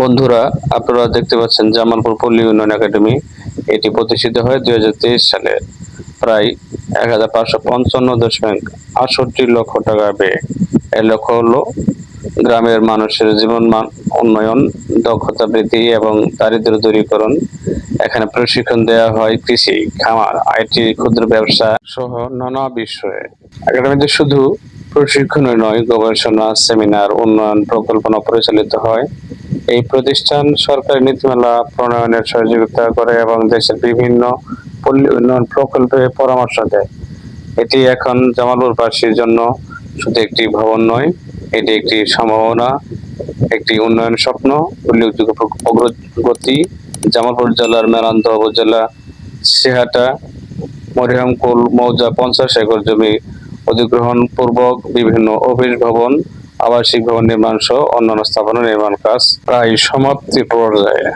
বন্ধুরা, আপনারা দেখতে পাচ্ছেন জামালপুর পল্লী উন্নয়ন একাডেমি। এটি প্রতিষ্ঠিত হয় দুই সালে। প্রায় এক হাজার পাঁচশো পঞ্চান্ন দশমিক আটষট্টি লক্ষ টাকা ব্যয়। এর লক্ষ্য হলো গ্রামের মানুষের জীবন মান উন্নয়ন, দক্ষতা বৃদ্ধি এবং দারিদ্র দূরীকরণ। এখানে প্রশিক্ষণ দেওয়া হয় কৃষি, খামার, আইটি, ক্ষুদ্র ব্যবসা সহ নানা বিষয়ে। একাডেমিতে শুধু প্রশিক্ষণই নয়, গবেষণা, সেমিনার, উন্নয়ন প্রকল্পনা পরিচালিত হয়। এই প্রতিষ্ঠান সরকারি নীতিমালা, প্রণয়নের সহযোগিতা করে এবং দেশের বিভিন্ন পল্লী উন্নয়ন প্রকল্পে পরামর্শ দেয়। এটি এখন জামালপুরবাসীর জন্য শুধু একটি ভবন নয়, এটি একটি সম্ভাবনা, একটি উন্নয়ন স্বপ্ন, উল্লেখযোগ্য অগ্রগতি। জামালপুর জেলার মেরান্ত উপজেলা, সিহাটা, মরিহামকুল, মৌজা পঞ্চাশ একর জমি অধিগ্রহণ পূর্বক বিভিন্ন অফিস ভবন, আবাসিক ভবন নির্মাণ সহ অন্যান্য স্থাপনা নির্মাণ কাজ প্রায় সমাপ্তি পর্যায়ে।